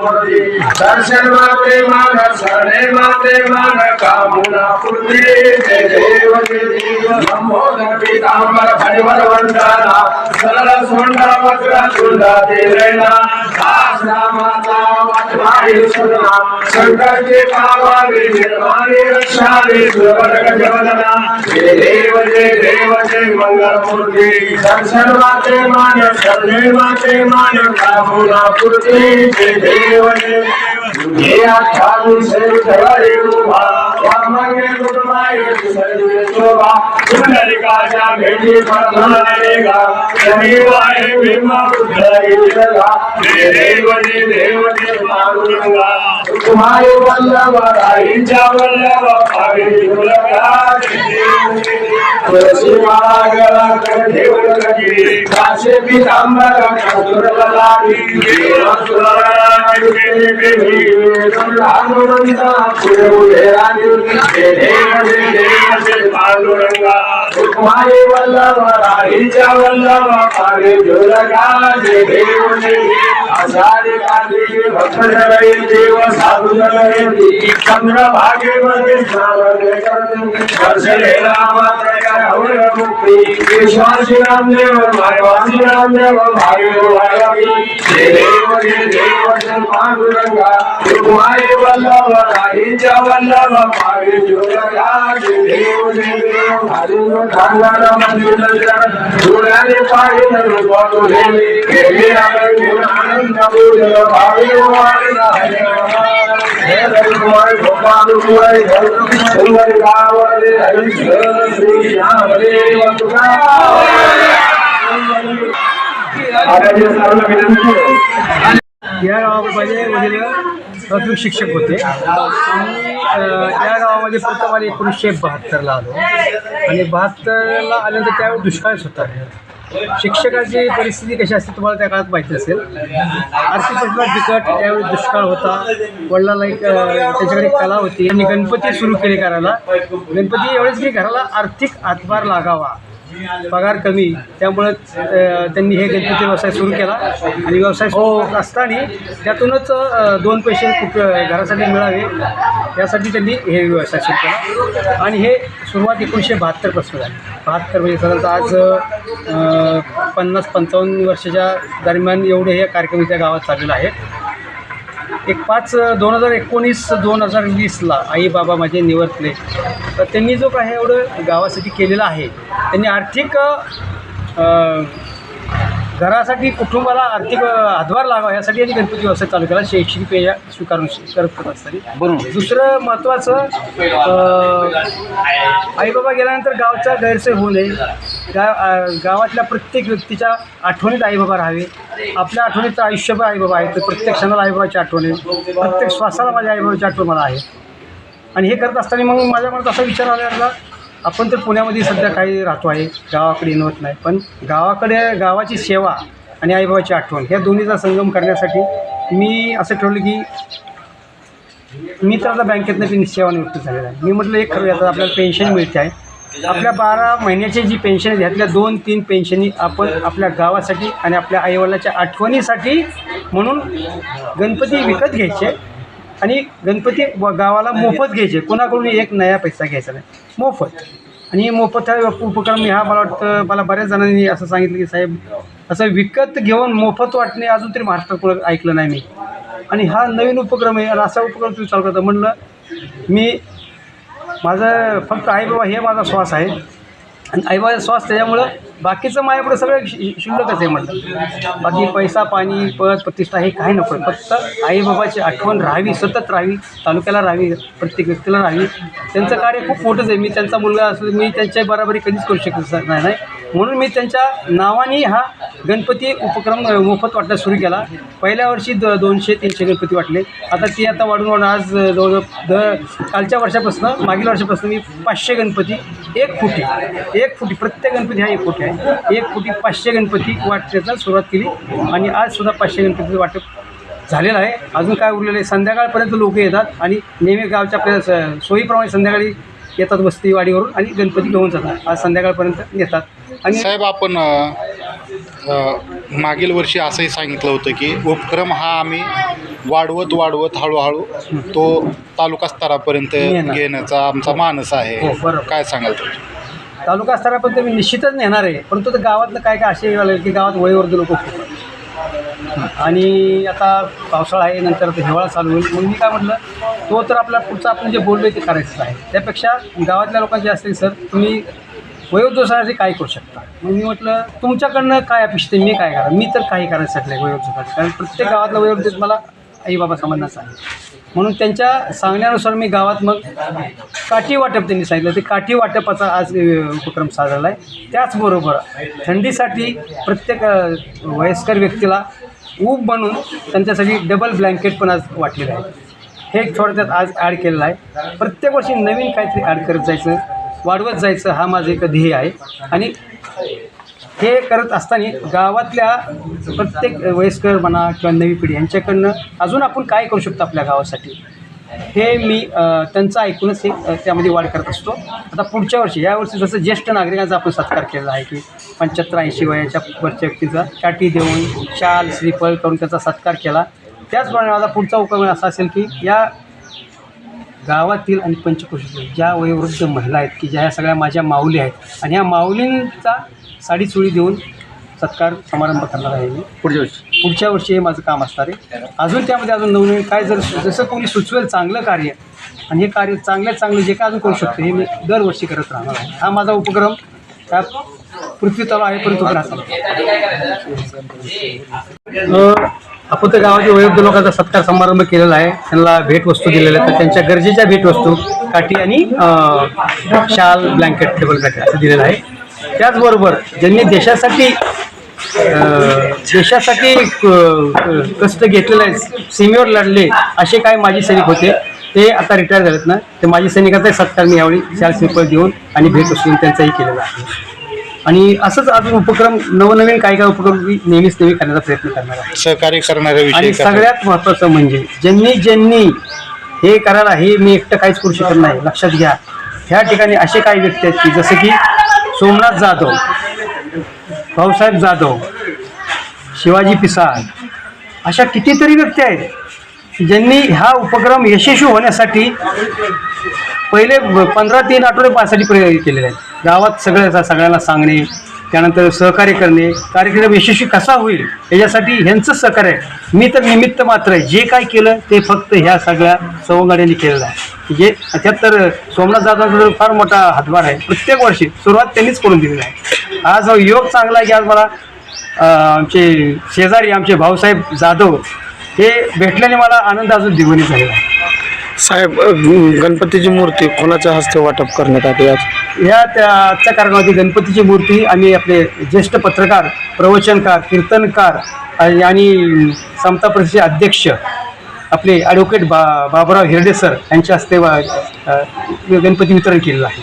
दर्शन माते मन शरणे माते मन कामना पूर्ति जय देव जय देव संबोधन पीतांबर परिवर वंदना सरल सुंदर वक्र चुंडा देवैना दासना माता वाटवाई सुना शंकर के पावावे निर्माणे रक्षावे सुरवरक जवदना जय देव जय देव जय मंगल मूर्ती मान शरणे मान कामुना पूर्ती जय देव जय देव आठावी उभा गुरुमाय सर्वे शोभा भेटी पडणारेगा शनिवाय भीमा जगा जय देव जय देव जय पांडुरंगा तुम्हारे वल्लभ राईच्या वल्लभ पावे तुलगा जय देव जय देव तुळशी माळा गळा देव तुळाराय केले देवी देव जय वल्लभ राईच्या वल्लभ पावे तुलगा मध्ये स्नान करते विश्वासी रामदेव मायवासी रामदेव भाग्य वायवी देव जय देव पांडुरंगा रुक्माई वल्लभ राहीच्या वल्लभ भावी जोडगा देव देव हरिण खांगाला मंदिर डोळ्याने पाहिलं रूप तुझे गेले आपण या गावामध्ये वडील प्राथमिक शिक्षक होते. आणि या गावामध्ये प्रथम आले एकोणीसशे बहात्तरला आलो. आणि बहात्तरला आल्यानंतर त्यावेळी दुष्काळच होता शिक्षकाची परिस्थिती कशी असते तुम्हाला त्या काळात माहिती असेल? आर्थिक परिस्थिती बिकट त्यावेळी दुष्काळ होता. वडिलाला एक त्याच्याकडे कला होती. आणि गणपती सुरू केले करायला. गणपती एवढेच की घराला आर्थिक हातभार लागावा. पगार कमी त्यामुळं त्यांनी हे गणपती व्यवसाय सुरू केला. आणि व्यवसाय सुरू असताना त्यातूनच दोन पैसे कुठ घरासाठी मिळावे. यासाठी त्यांनी हे व्यवसाय सुरू केला. आणि हे सुरुवात एकोणीसशे बहात्तरपासून झाली. बहात्तर म्हणजे साधारणतः आज पन्नास पंचावन्न वर्षाच्या दरम्यान एवढे हे कार्यक्रम त्या गावात चाललेलं आहे. एक पाच दोन हजार एकोणीस दोन हजार वीसला आई बाबा माझे निवर्तले. तर त्यांनी जो काही एवढं गावासाठी केलेलं आहे त्यांनी आर्थिक घरासाठी कुटुंबाला आर्थिक हातभार लागावा यासाठी यांनी गणपती व्यवसाय चालू केला शैक्षणिक पेया स्वीकारून करत असताना बरोबर. दुसरं महत्त्वाचं आईबाबा गेल्यानंतर गावचा गैरसोय होऊ नये. गाव गावातल्या प्रत्येक व्यक्तीच्या आठवणीत आईबाबा राहावे. आपल्या आठवणीत आयुष्यभर आईबाबा आहे तर प्रत्येक क्षणाला आईबाबाची आठवण आहे. प्रत्येक श्वासाला माझ्या आईबाबाची आठवण मला आहे. आणि हे करत असताना मग माझ्या मनात असा विचार आला आपण तर पुण्यामध्ये सध्या काही राहतो आहे. गावाकडे येणवत नाही. पण गावाकडे गावाची सेवा आणि आईबाबाची आठवण ह्या दोन्हीचा संगम करण्यासाठी मी असं ठरवलं की मी तर आता बँकेतनं मी सेवानिवृत्त झालेला आहे. मी म्हटलं एक खरं आता आपल्याला पेन्शन मिळते आहे. आपल्या बारा महिन्याची जी पेन्शन आहे ह्यातल्या दोन तीन पेन्शनी आपण आपल्या गावासाठी आणि आपल्या आईवडिलाच्या आठवणीसाठी म्हणून गणपती विकत घ्यायचे आणि गणपती व गावाला मोफत घ्यायचे. कोणाकडून एक नया पैसा घ्यायचा नाही. मोफत. आणि मोफत हा उपक्रम मी हा मला वाटतं मला बऱ्याच जणांनी असं सांगितलं की साहेब असं विकत घेऊन मोफत वाटणे अजून तरी महाराष्ट्रात कुठं ऐकलं नाही मी. आणि हा नवीन उपक्रम आहे आणि असा उपक्रम तुम्ही चालू करता. म्हणलं मी माझं फक्त आईबाबा हे माझा श्वास आहे. आणि आईबाबा श्वास त्याच्यामुळं बाकीचं माझ्यापुढं सगळं शि शिल्लकच आहे म्हटलं. बाकी पैसा पाणी पद प्रतिष्ठा हे काही नको फक्त आईबाबाची आठवण राहावी सतत राहावी तालुक्याला राहावी प्रत्येक व्यक्तीला राहावी. त्यांचं कार्य खूप मोठंच आहे. मी त्यांचा मुलगा असलो मी त्यांच्या बराबरी कधीच करू शकत नाही नाही. म्हणून मी त्यांच्या नावाने हा गणपती उपक्रम मोफत वाटला सुरू केला. पहिल्या वर्षी द दोनशे तीनशे गणपती वाटले. आता ती आता वाढून वाढून आज जवळ जवळजवळ द कालच्या वर्षापासून मागील वर्षापासून मी पाचशे गणपती एक फुटी एक फुटी प्रत्येक गणपती हा एक फुटी आहे. एक फुटी पाचशे गणपती वाटण्याचा सुरुवात केली आणि आजसुद्धा पाचशे गणपती वाटप झालेलं आहे. अजून काय उरलेलं आहे? संध्याकाळपर्यंत लोक येतात आणि नेहमी गावच्या आपल्या स- सोयीप्रमाणे संध्याकाळी येतात वस्तीवाडीवरून आणि गणपती घेऊन जातात आज संध्याकाळपर्यंत येतात आणि साहेब आपण अ, अ, मागील वर्षी असंही सांगितलं होतं की उपक्रम हा आम्ही वाढवत वाढवत हळूहळू तो तालुका स्तरापर्यंत नेणार. घेण्याचा आमचा मानस हो, आहे बरोबर. काय सांगाल तुम्ही? तालुका स्तरापर्यंत मी निश्चितच नेणार आहे परंतु तर गावातलं काय काय असे झालं की गावात वयोवृद्ध लोक खूप आहेत. आणि आता पावसाळा आहे नंतर ते हिवाळा चालू होईल. मग मी काय म्हटलं तो तर आपला पुढचं आपण जे बोललो ते करायचं आहे. त्यापेक्षा गावातल्या लोकांचे असतील सर तुम्ही वयोवृद्धासाठी काय करू शकता? मग मी म्हटलं तुमच्याकडनं काय अपेक्षित आहे? मी काय करा मी तर काही करायसाठी नाही वयोवृद्धासाठी कारण प्रत्येक गावातला वयोवृद्ध मला आई बाबा समजण्याच आहे म्हणून त्यांच्या सांगण्यानुसार मी गावात मग काठी वाटप त्यांनी सांगितलं. ते काठी वाटपाचा आज उपक्रम साजराला आहे त्याचबरोबर थंडीसाठी प्रत्येक वयस्कर व्यक्तीला ऊब बनून त्यांच्यासाठी डबल ब्लँकेट पण आज वाटलेलं आहे. हे एक थोडक्यात आज ॲड केलेलं आहे. प्रत्येक वर्षी नवीन काहीतरी ॲड करत जायचं वाढवत जायचं हा माझं एक ध्येय आहे. आणि हे करत असताना गावातल्या प्रत्येक वयस्कर म्हणा किंवा नवी पिढी यांच्याकडनं अजून आपण काय करू शकतो आपल्या गावासाठी? हे मी त्यांचं ऐकूनच हे त्यामध्ये वाढ करत असतो. आता पुढच्या वर्षी या वर्षी जसं ज्येष्ठ नागरिकांचा आपण सत्कार केलेला आहे की पंच्याहत्तर ऐंशी वयाच्या वरच्या व्यक्तीचा काठी देऊन शाल श्रीफळ करून त्याचा सत्कार केला. त्याचप्रमाणे माझा पुढचा उपक्रम असा असेल की या गावातील आणि पंचक्रोशीतील ज्या वयोवृद्ध महिला आहेत की ज्या ह्या सगळ्या माझ्या माऊली आहेत आणि ह्या माऊलींचा साडी चोळी देऊन सत्कार समारंभ करणार आहे मी. पुढच्या वर्षी. पुढच्या वर्षी हे माझं काम असणार आहे. अजून त्यामध्ये अजून नवनवीन काय जर जसं कोणी सुचवेल चांगलं कार्य आणि हे कार्य चांगल्यात चांगलं जे काय अजून करू शकतो हे मी दरवर्षी करत राहणार आहे. हा माझा उपक्रम त्या पृथ्वी तलाव आहे परंतु आपण तर गावातील वयोवृद्ध लोकांचा सत्कार समारंभ केलेला आहे. त्यांना भेटवस्तू दिलेल्या आहेत. तर त्यांच्या गरजेच्या भेटवस्तू काठी आणि शाल ब्लँकेट टेबल ब्लँकेट असं दिलेलं आहे. त्याचबरोबर ज्यांनी देशासाठी देशासाठी कष्ट घेतलेलं आहे सीमेवर लढले असे काय माजी सैनिक होते ते आता रिटायर झालेत ना. ते माजी सैनिकाचाही सत्कार मी यावेळी शाल सिंपल देऊन आणि भेटवस्तू त्यांचाही केलेला आहे. आणि असंच अजून उपक्रम नवनवीन काही काही उपक्रम मी नेहमीच नेहमी करण्याचा प्रयत्न करणार आहे सहकार्य करणाऱ्या आणि विषयी सगळ्यात महत्त्वाचं म्हणजे ज्यांनी ज्यांनी हे करायला हे मी एकटं काहीच करू शकत नाही लक्षात घ्या. ह्या ठिकाणी असे काही व्यक्ती आहेत की जसं की सोमनाथ जाधव भाऊसाहेब जाधव शिवाजी पिसाळ अशा कितीतरी व्यक्ती आहेत की ज्यांनी हा उपक्रम यशस्वी होण्यासाठी पहिले पंधरा तीन आठवडे पाहण्यासाठी प्रयत्न केलेले आहेत. गावात सगळ्या सगळ्यांना सांगणे त्यानंतर सहकार्य करणे. कार्यक्रम यशस्वी कसा होईल याच्यासाठी ह्यांचं सहकार्य आहे. मी तर निमित्त मात्र आहे. जे काय केलं ते फक्त ह्या सगळ्या सवंगाड्यांनी केलेलं आहे. जे त्यात तर सोमनाथ जाधवांचा तर फार मोठा हातभार आहे. प्रत्येक वर्षी सुरुवात त्यांनीच करून दिलेली आहे. आज योग चांगला आहे की आज मला आमचे शेजारी आमचे भाऊसाहेब जाधव हे भेटल्याने मला आनंद अजून दिवणी झालेला आहे. साहेब अ, गणपतीची मूर्ती कोणाच्या हस्ते वाटप करण्यात आली आज? या त्या आजच्या कारणामध्ये गणपतीची मूर्ती आम्ही आपले ज्येष्ठ पत्रकार प्रवचनकार कीर्तनकार आणि- आणि समता परिषदेचे अध्यक्ष आपले ॲडव्होकेट बा बाबुराव हिरडे सर यांच्या हस्ते वा- अ, गणपती वितरण केलेलं आहे.